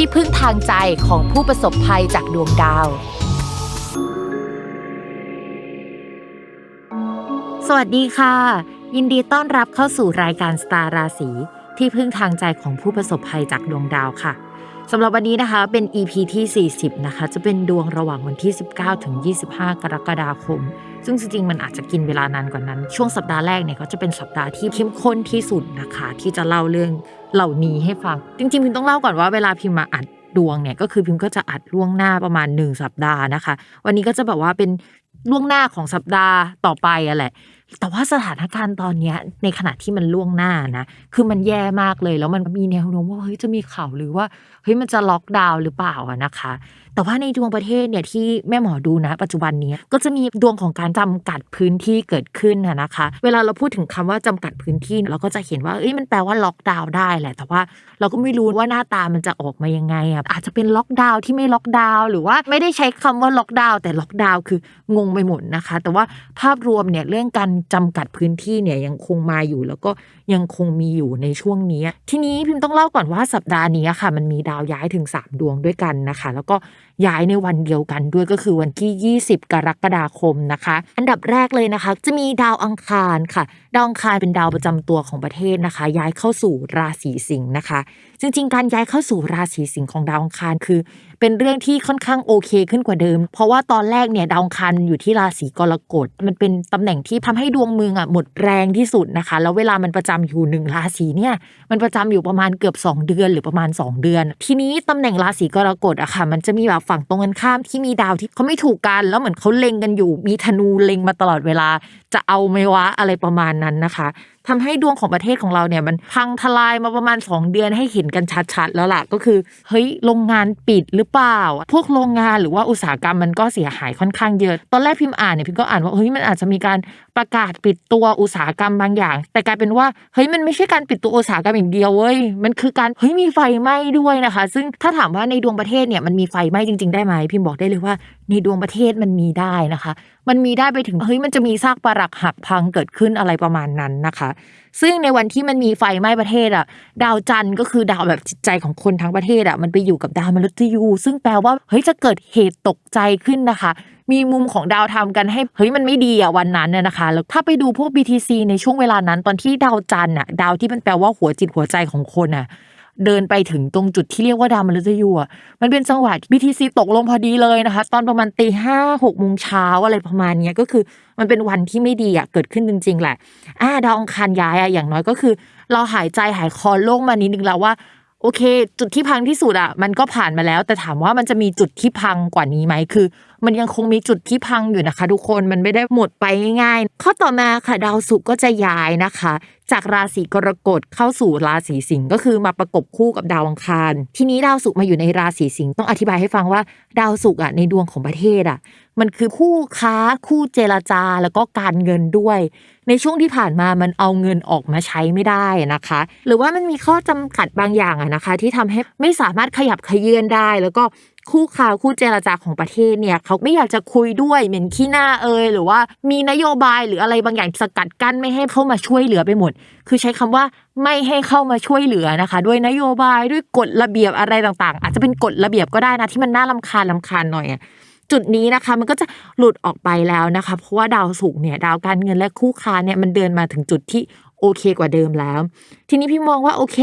ที่พึ่งทางใจของผู้ประสบภัยจากดวงดาว สวัสดีค่ะ ยินดีต้อนรับเข้าสู่รายการสตาร์ราศีที่พึ่งทางใจของผู้ประสบภัยจากดวงดาวค่ะ สำหรับวันนี้นะคะเป็น EP ที่ 40 นะคะ จะเป็นดวงระหว่างวันที่ 19 ถึง 25 กรกฎาคม ซึ่งจริงๆ มันอาจจะกินเวลานานกว่านั้น ช่วงสัปดาห์แรกเนี่ยก็จะเป็นสัปดาห์ที่เข้มข้นที่สุดนะคะ ที่จะเล่าเรื่องเหล่านี้ให้ฟัง จริงๆ พิมต้องเล่าก่อนว่าเวลาพิมมาอัดดวงเนี่ยก็คือพิมก็จะอัดล่วงหน้าประมาณ 1 สัปดาห์นะคะ วันนี้ก็จะแบบว่าเป็นล่วงหน้าของสัปดาห์ต่อไปอะแหละ แต่ว่าสถานการณ์ตอนเนี้ยในขณะที่มันล่วงหน้านะ คือมันแย่มากเลย แล้วมันมีแนวโน้มว่าเฮ้ยจะมีข่าวหรือว่าเฮ้ยมันจะล็อกดาวน์หรือเปล่าอะนะคะ แต่ว่าในดวงประเทศเนี่ยที่แม่หมอดูนะ ปัจจุบันนี้ก็จะมีดวงของการจำกัดพื้นที่เกิดขึ้นนะคะ เวลาเราพูดถึงคำว่าจำกัดพื้นที่เราก็จะเห็นว่าเอ้ยมันแปลว่าล็อกดาวน์ได้แหละ แต่ว่าเราก็ไม่รู้ว่าหน้าตามันจะออกมายังไงอะอาจจะเป็นล็อกดาวน์ที่ไม่ล็อกดาวน์หรือว่าไม่ได้ใช้คำว่าล็อกดาวน์แต่ล็อกดาวน์คืองงไปหมดนะคะ แต่ว่าภาพรวมเนี่ยเรื่องการจำกัดพื้นที่เนี่ยยังคงมาอยู่แล้วก็ ยังคงมีอยู่ในช่วงนี้ ทีนี้พิมพ์ต้องเล่าก่อนว่าสัปดาห์นี้ค่ะ มันมีดาวย้ายถึง 3 ดวงด้วยกันนะคะ แล้วก็ย้ายในวันเดียวกันด้วยก็คือวันที่ 20 กรกฎาคมนะคะ อันดับแรกเลยนะคะ จะมีดาวอังคารค่ะ ดาวอังคารเป็นดาวประจำตัวของประเทศนะคะ ย้ายเข้าสู่ราศีสิงห์นะคะ จริง ๆ การย้ายเข้าสู่ราศีสิงห์ของดาวอังคารคือเป็นเรื่องที่ค่อนข้างโอเคขึ้นกว่าเดิม เพราะว่าตอนแรกเนี่ยดาวอังคารอยู่ที่ราศีกรกฎมันเป็นตำแหน่งที่ทำให้ดวงเมืองอะหมดแรงที่สุดนะคะ แล้วเวลามันประจำอยู่หนึ่งราศีเนี่ยมันประจำอยู่ประมาณเกือบ 2 เดือนหรือประมาณ 2 เดือน ทีนี้ตำแหน่งราศีกรกฎอะค่ะ มันจะมีแบบฝั่งตรงกันข้ามที่มีดาวที่เขาไม่ถูกกัน แล้วเหมือนเขาเล็งกันอยู่ มีธนูเล็งมาตลอดเวลา จะเอาไหมวะอะไรประมาณนั้นนะคะ ทำให้ดวงของประเทศของเราเนี่ยมันพังทลายมาประมาณ 2 เดือนให้เห็นกันชัดๆ แล้วล่ะก็คือเฮ้ยโรงงานปิดหรือเปล่า พวกโรงงานหรือว่าอุตสาหกรรมมันก็เสียหายค่อนข้างเยอะ ตอนแรกพิมพ์อ่านเนี่ยพิมก็อ่านว่าเฮ้ยมันอาจจะมีการประกาศปิดตัวอุตสาหกรรมบางอย่าง แต่กลายเป็นว่าเฮ้ยมันไม่ใช่การปิดตัวอุตสาหกรรมอย่างเดียวเว้ยมันคือการเฮ้ยมีไฟไหม้ด้วยนะคะ ซึ่งถ้าถามว่าในดวงประเทศเนี่ยมันมีไฟไหม้จริง ๆได้ไหมพิมบอกได้เลยว่า ในดวงประเทศมันมีได้นะคะ มันมีได้ไปถึงเฮ้ยมันจะมีซากปรักหักพังเกิดขึ้นอะไรประมาณนั้นนะคะ ซึ่งในวันที่มันมีไฟไหม้ประเทศอะดาวจันทร์ก็คือดาวแบบจิตใจของคนทั้งประเทศอะมันไปอยู่กับดาวมฤตยู ซึ่งแปลว่าเฮ้ยจะเกิดเหตุตกใจขึ้นนะคะ มีมุมของดาวทำกันให้เฮ้ยมันไม่ดีอะวันนั้นน่ยนะคะแล้วถ้าไปดูพวก BTC ในช่วงเวลานั้น ตอนที่ดาวจันทร์อะดาวที่มันแปลว่าหัวจิตหัวใจของคนอะ เดินไปถึงตรงจุดที่เรียกว่าดาวมฤตยูอะมันเป็นจังหวะ BTC ตกลงพอดีเลยนะคะ ตอนประมาณตีห้าหกโมงเช้าอะไรประมาณนี้ก็คือมันเป็นวันที่ไม่ดีอะเกิดขึ้นจริง ๆ แหละอ่าดาวองคารย้ายอะอย่างน้อยก็คือ เราหายใจหายคอโล่งมานิดนึงแล้วว่าโอเค จุดที่พังที่สุดอะมันก็ผ่านมาแล้ว แต่ถามว่ามันจะมีจุดที่พังกว่านี้ไหมคือมันยังคงมีจุดที่พังอยู่นะคะ ทุกคนมันไม่ได้หมดไปง่ายๆ ข้อต่อมาค่ะดาวศุกร์ก็จะย้ายนะคะ จากราศีกรกฎเข้าสู่ราศีสิงห์ก็คือมาประกบคู่กับดาวอังคาร ทีนี้ดาวศุกร์มาอยู่ในราศีสิงห์ต้องอธิบายให้ฟังว่าดาวศุกร์อะในดวงของประเทศอะมันคือคู่ค้าคู่เจรจาแล้วก็การเงินด้วย ในช่วงที่ผ่านมามันเอาเงินออกมาใช้ไม่ได้นะคะ หรือว่ามันมีข้อจำกัดบางอย่างอะนะคะ ที่ทำให้ไม่สามารถขยับขยื่นได้แล้วก็ คู่ข่าคู่เจรจาของประเทศเนี่ยเขาไม่อยากจะคุยด้วยเหม็นขี้หน้าเอยหรือว่ามีนโยบายหรืออะไรบางอย่างสกัดกั้นไม่ให้เข้ามาช่วยเหลือไปหมด คือใช้คำว่าไม่ให้เข้ามาช่วยเหลือนะคะ ด้วยนโยบายด้วยกฎระเบียบอะไรต่างๆ อาจจะเป็นกฎระเบียบก็ได้นะที่มันน่าลำคาญลำคาญหน่อยจุดนี้นะคะมันก็จะหลุดออกไปแล้วนะคะ เพราะว่าดาวศุกร์เนี่ยดาวการเงินและคู่ค้าเนี่ยมันเดินมาถึงจุดที่ โอเคกว่าเดิมแล้ว ทีนี้พี่มองว่าโอเค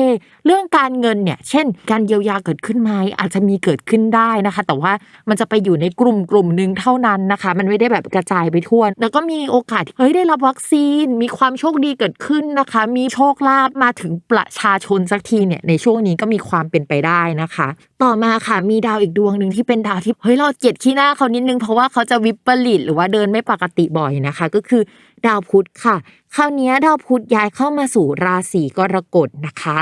เรื่องการเงินเนี่ย เช่น การเยียวยาเกิดขึ้นไหมอาจจะมีเกิดขึ้นได้นะคะ แต่ว่ามันจะไปอยู่ในกลุ่มกลุ่มหนึ่งเท่านั้นนะคะ มันไม่ได้แบบกระจายไปทั่วแล้วก็มีโอกาสเฮ้ยได้รับวัคซีน มีความโชคดีเกิดขึ้นนะคะ มีโชคลาภมาถึงประชาชนสักทีเนี่ยในช่วงนี้ก็มีความเป็นไปได้นะคะ ต่อมาค่ะมีดาวอีกดวงหนึ่งที่เป็นดาวที่เฮ้ยเราเกลียดขี้หน้าเขานิดนึงเพราะว่าเขาจะวิปริตหรือว่าเดินไม่ปกติบ่อยนะคะ ก็คือ ดาวพุธค่ะ คราวนี้ดาวพุธย้ายเข้ามาสู่ราศีกรกฎนะคะ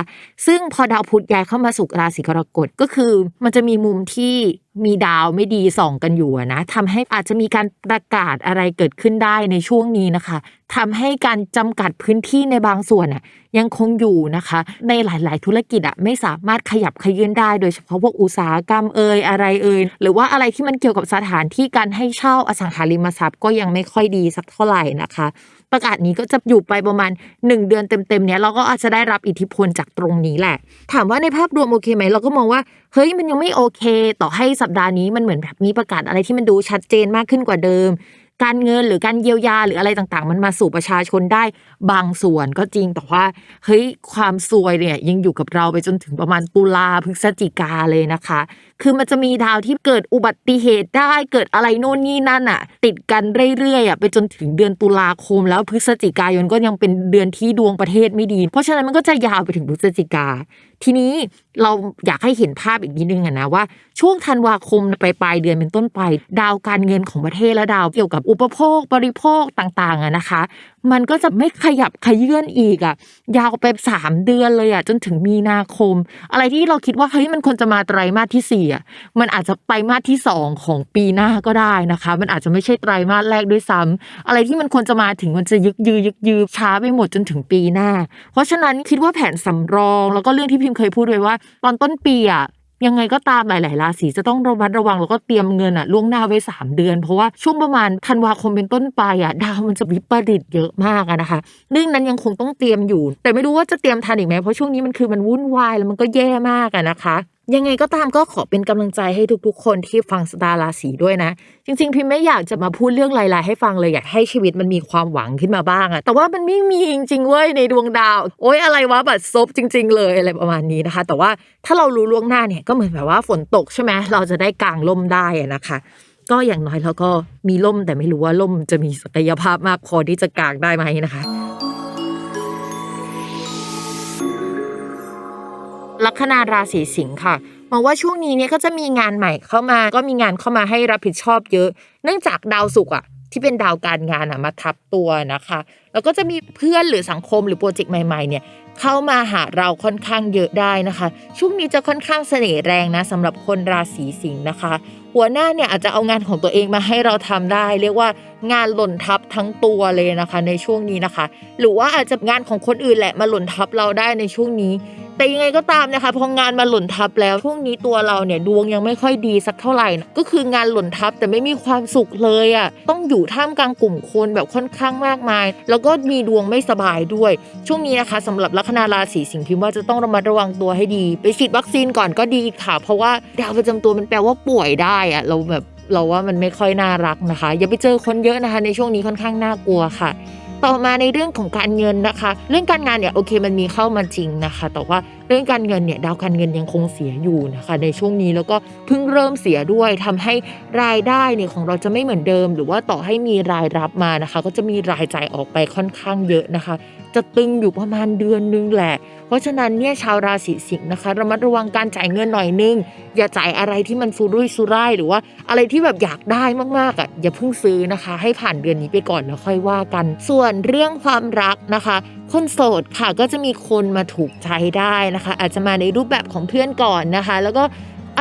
ซึ่งพอดาวพุธย้ายเข้ามาสู่ราศีกรกฎก็คือ มันจะมีมุมที่มีดาวไม่ดีส่องกันอยู่นะทำให้อาจจะมีการประกาศอะไรเกิดขึ้นได้ในช่วงนี้นะคะทำให้การจำกัดพื้นที่ในบางส่วนอะยังคงอยู่นะคะ ในหลาย ๆ ธุรกิจอะไม่สามารถขยับขยื่นได้ โดยเฉพาะพวกอุตสาหกรรมเอ่ยอะไรเอ่ยหรือว่าอะไรที่มันเกี่ยวกับสถานที่การให้เช่าอสังหาริมทรัพย์ก็ยังไม่ค่อยดีสักเท่าไหร่นะคะ ประกาศนี้ก็จะอยู่ไปประมาณ 1 เดือนเต็มๆเนี้ยเราก็อาจจะได้รับอิทธิพลจากตรงนี้แหละ ถามว่าในภาพรวมโอเคไหมเราก็มองว่าเฮ้ยมันยังไม่โอเค ต่อให้สัปดาห์นี้มันเหมือนแบบมีประกาศอะไรที่มันดูชัดเจนมากขึ้นกว่าเดิม การเงินหรือการเยียวยาหรืออะไรต่างๆ มันมาสู่ประชาชนได้บางส่วนก็จริงแต่ว่าเฮ้ยความซวยเนี่ยยังอยู่กับเราไปจนถึงประมาณตุลาพฤศจิกาเลยนะคะ คือมันจะมีดาวที่เกิดอุบัติเหตุได้เกิดอะไรโน่นนี่นั่นอะ ติดกันเรื่อยๆอะไปจนถึงเดือนตุลาคม แล้วพฤศจิกายนก็ยังเป็นเดือนที่ดวงประเทศไม่ดี เพราะฉะนั้นมันก็จะยาวไปถึงพฤศจิกา ทีนี้เราอยากให้เห็นภาพอีกนิดนึงอะนะว่า ช่วงธันวาคมไปปลายเดือนเป็นต้นไป ดาวการเงินของประเทศและดาวเกี่ยวกับอุปโภคบริโภคต่างๆอะนะคะ มันก็จะไม่ขยับขยื่นอีกอะยาวไปสามเดือนเลยอะจนถึงมีนาคม อะไรที่เราคิดว่าเฮ้ยมันควรจะมาไตรมาสที่สี่อะมันอาจจะไตรมาสที่สองของปีหน้าก็ได้นะคะ มันอาจจะไม่ใช่ไตรมาสแรกด้วยซ้ำอะไรที่มันควรจะมาถึงมันจะยึกยือยึกยือช้าไปหมดจนถึงปีหน้า เพราะฉะนั้นคิดว่าแผนสำรอง แล้วก็เรื่องที่พิมพ์เคยพูดไว้ว่า ตอนต้นปีอะยังไงก็ตามหลายๆราศีจะต้องระมัดระวังแล้วก็เตรียมเงินอะล่วงหน้าไว้ 3 เดือน เพราะว่าช่วงประมาณธันวาคมเป็นต้นไปอะดาวมันจะวิปริตเยอะมากอะนะคะเรื่องนั้นยังคงต้องเตรียมอยู่ แต่ไม่รู้ว่าจะเตรียมทันอีกไหมเพราะช่วงนี้มันคือมันวุ่นวายแล้วมันก็แย่มากอะนะคะยังไงก็ตามก็ขอเป็นกำลังใจให้ทุกๆ คนที่ฟังสตาร์ราศีด้วยนะ จริง ๆ พิมไม่อยากจะมาพูดเรื่องลายๆให้ฟังเลยอยากให้ชีวิตมันมีความหวังขึ้นมาบ้างอะแต่ว่ามันไม่มีจริงๆเว้ยในดวงดาว โอ๊ยอะไรวะบัดซบจริง ๆ เลยอะไรประมาณนี้นะคะ แต่ว่าถ้าเรารู้ล่วงหน้าเนี่ยก็เหมือนแบบว่าฝนตกใช่ไหมเราจะได้กางร่มได้นะคะก็อย่างน้อยเราก็มีร่มแต่ไม่รู้ว่าร่มจะมีศักยภาพมากพอที่จะกางได้ไหมนะคะ ลัคนาราศีสิงค์ค่ะมองว่าช่วงนี้เนี่ยก็จะมีงานใหม่เข้ามา ก็มีงานเข้ามาให้รับผิดชอบเยอะ เนื่องจากดาวศุกร์อะที่เป็นดาวการงานอะมาทับตัวนะคะ แล้วก็จะมีเพื่อนหรือสังคมหรือโปรเจกต์ใหม่ ๆ เนี่ยเข้ามาหาเราค่อนข้างเยอะได้นะคะ ช่วงนี้จะค่อนข้างเสน่ห์แรงนะสำหรับคนราศีสิงห์นะคะ หัวหน้าเนี่ยอาจจะเอางานของตัวเองมาให้เราทำได้ เรียกว่างานหล่นทับทั้งตัวเลยนะคะ ในช่วงนี้นะคะ หรือว่าอาจจะงานของคนอื่นแหละมาหล่นทับเราได้ในช่วงนี้ แต่ยังไงก็ตามนะคะพองานมาหล่นทับแล้วช่วงนี้ตัวเราเนี่ยดวงยังไม่ค่อยดีสักเท่าไหร่นะก็คืองานหล่นทับแต่ไม่มีความสุขเลยอะ่ะต้องอยู่ท่ามกลางกลุ่มคนแบบค่อนข้างมากมาย แล้วก็มีดวงไม่สบายด้วย ช่วงนี้นะคะสำหรับลัคนาราศีสิงห์พิมพ์ว่าจะต้องระมัดระวังตัวให้ดี ไปฉีดวัคซีนก่อนก็ดีค่ะ เพราะว่าดาวประจำตัวมันแปลว่าป่วยได้อะ่ะเราแบบเราว่ามันไม่ค่อยน่ารักนะคะ อย่าไปเจอคนเยอะนะคะ ในช่วงนี้ค่อนข้างน่ากลัวค่ะ ต่อมาในเรื่องของการเงินนะคะ เรื่องการงานเนี่ยโอเคมันมีเข้ามาจริงนะคะ แต่ว่า รื่องการเงินเนี่ยดาวการเงินยังคงเสียอยู่นะคะในช่วงนี้แล้วก็เพิ่งเริ่มเสียด้วยทำให้รายได้เนี่ยของเราจะไม่เหมือนเดิม หรือว่าต่อให้มีรายรับมานะคะ ก็จะมีรายจ่ายออกไปค่อนข้างเยอะนะคะ จะตึงอยู่ประมาณเดือนนึงแหละ เพราะฉะนั้นเนี่ยชาวราศีสิงห์นะคะระมัดระวังการจ่ายเงินหน่อยนึง อย่าจ่ายอะไรที่มันฟูรุ่ยสุร่ายหรือว่าอะไรที่แบบอยากได้มากๆอะอย่าเพิ่งซื้อนะคะ ให้ผ่านเดือนนี้ไปก่อนแล้วค่อยว่ากัน ส่วนเรื่องความรักนะคะ คนโสดค่ะก็จะมีคนมาถูกใจได้นะคะ อาจจะมาในรูปแบบของเพื่อนก่อนนะคะ แล้วก็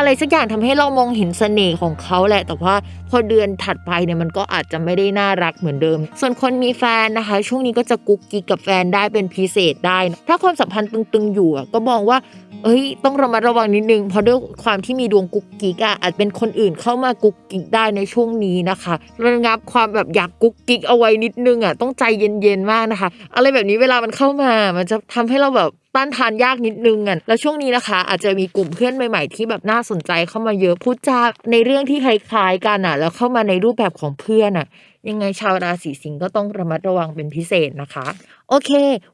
อะไรสักอย่างทำให้เรามองเห็นเสน่ห์ของเขาแหละ แต่ว่าพอเดือนถัดไปเนี่ยมันก็อาจจะไม่ได้น่ารักเหมือนเดิม ส่วนคนมีแฟนนะคะ ช่วงนี้ก็จะกุ๊กกิ๊กกับแฟนได้เป็นพิเศษได้ ถ้าความสัมพันธ์ตึงๆอยู่ก็มองว่าเอ้ยต้องระมัดระวังนิดนึงเพราะด้วยความที่มีดวงกุ๊กกิ๊กอะอาจเป็นคนอื่นเข้ามากุ๊กกิ๊กได้ในช่วงนี้นะคะระงับความแบบอยากกุ๊กกิ๊กเอาไว้นิดนึงอะต้องใจเย็นๆมากนะคะ อะไรแบบนี้เวลามันเข้ามามันจะทำให้เราแบบ ต้านทานยากนิดนึงอะแล้วช่วงนี้นะคะ อาจจะมีกลุ่มเพื่อนใหม่ๆที่แบบน่าสนใจเข้ามาเยอะพูดจาในเรื่องที่คล้ายๆกันอะ แล้วเข้ามาในรูปแบบของเพื่อนอะ ยังไงชาวราศีสิงห์ก็ต้องระมัดระวังเป็นพิเศษนะคะ โอเค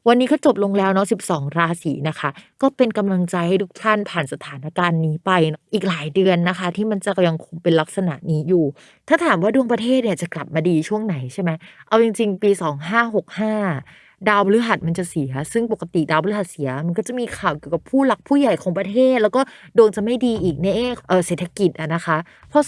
วันนี้ก็จบลงแล้วเนาะ12 ราศีนะคะ ก็เป็นกำลังใจให้ทุกท่านผ่านสถานการณ์นี้ไปอีกหลายเดือนนะคะ ที่มันจะยังคงเป็นลักษณะนี้อยู่ ถ้าถามว่าดวงประเทศเนี่ยจะกลับมาดีช่วงไหนใช่ไหมเอาจริง ๆ ปี 2565 ดาวพฤหัสมันจะเสีย ซึ่งปกติดาวพฤหัสเสีย มันก็จะมีข่าวเกี่ยวกับผู้หลักผู้ใหญ่ของประเทศ แล้วก็ดวงจะไม่ดีอีกในเออเศรษฐกิจอะนะคะ พอ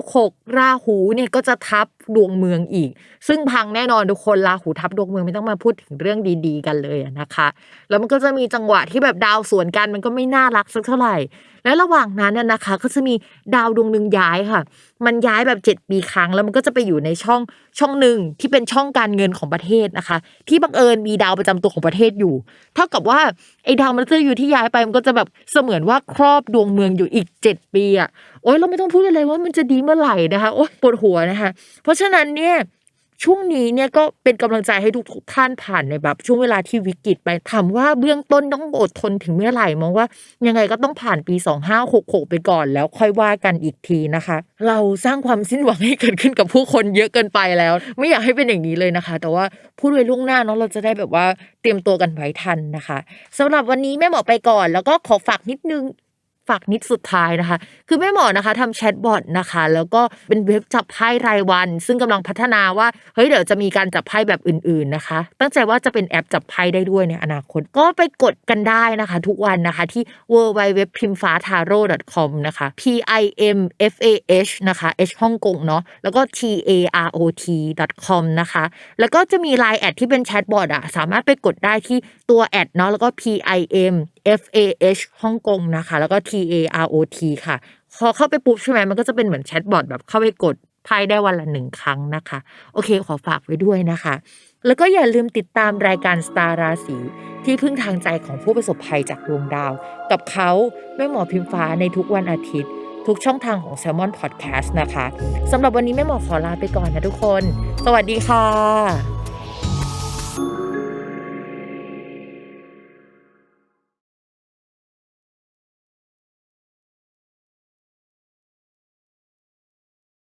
2566 ราหูเนี่ยก็จะทับดวงเมืองอีก ซึ่งพังแน่นอนทุกคนราหูทับดวงเมืองไม่ต้องมาพูดถึงเรื่องดีๆ กันเลยนะคะ แล้วมันก็จะมีจังหวะที่แบบดาวสวนกันมันก็ไม่น่ารักสักเท่าไหร่ และระหว่างนั้นน่ะนะคะ ก็จะมีดาวดวงหนึ่งย้ายค่ะ มันย้ายแบบ 7 ปีครั้งแล้วมันก็จะไปอยู่ในช่องช่องหนึ่งที่เป็นช่องการเงินของประเทศนะคะ ที่บังเอิญมีดาวประจำตัวของประเทศอยู่ เท่ากับว่าไอ้ดาวมันจะอยู่ที่ย้ายไปมันก็จะแบบเสมือนว่าครอบดวงเมืองอยู่อีกเจ็ดปีอะโอ้ยเราไม่ต้องพูดอะไรว่ามันจะดีเมื่อไหร่นะคะโอ้ยปวดหัวนะคะ เพราะฉะนั้นเนี่ย ช่วงนี้เนี่ยก็เป็นกำลังใจให้ทุกทุกท่านผ่านในแบบช่วงเวลาที่วิกฤตไปถามว่าเบื้องต้นต้องอดทนถึงเมื่อไหร่มองว่า ยังไงก็ต้องผ่านปี 2566 ไปก่อน แล้วค่อยว่ากันอีกทีนะคะ เราสร้างความสิ้นหวังให้เกิดขึ้นกับผู้คนเยอะเกินไปแล้ว ไม่อยากให้เป็นอย่างนี้เลยนะคะ แต่ว่าพูดไว้ล่วงหน้าเนาะเราจะได้แบบว่าเตรียมตัวกันไว้ทันนะคะสำหรับวันนี้แม่หมอไปก่อน แล้วก็ขอฝากนิดนึง ฝากนิดสุดท้ายนะคะ คือแม่หมอนะคะทำแชทบอทนะคะ แล้วก็เป็นเว็บจับไพ่รายวัน ซึ่งกำลังพัฒนาว่าเฮ้ยเดี๋ยวจะมีการจับไพ่แบบอื่น ๆนะคะ ตั้งใจว่าจะเป็นแอปจับไพ่ได้ด้วยในอนาคต ก็ไปกดกันได้นะคะ ทุกวันนะคะที่ w w w p i m f a t a r o com นะคะ p i m f a h นะคะ h ฮ่องกงเนาะแล้วก็ t a r o t com นะคะ แล้วก็จะมี Line แอดที่เป็นแชทบอทอะสามารถไปกดได้ที่ตัวแอดเนาะแล้วก็ p i m f a h ฮ่องกงนะคะ แล้วก็ t a r o t ค่ะพอเข้าไปปุ๊บใช่ไหมมันก็จะเป็นเหมือนแชทบอทแบบเข้าไปกดไพ่ได้วันละหนึ่งครั้งนะคะ โอเคขอฝากไว้ด้วยนะคะ แล้วก็อย่าลืมติดตามรายการสตาร์ราศีที่พึ่งทางใจของผู้ประสบภัยจากดวงดาว กับเขาแม่หมอพิมฟ้าในทุกวันอาทิตย์ ทุกช่องทางของ Salmon Podcast นะคะสำหรับวันนี้แม่หมอขอลาไปก่อนนะทุกคน สวัสดีค่ะ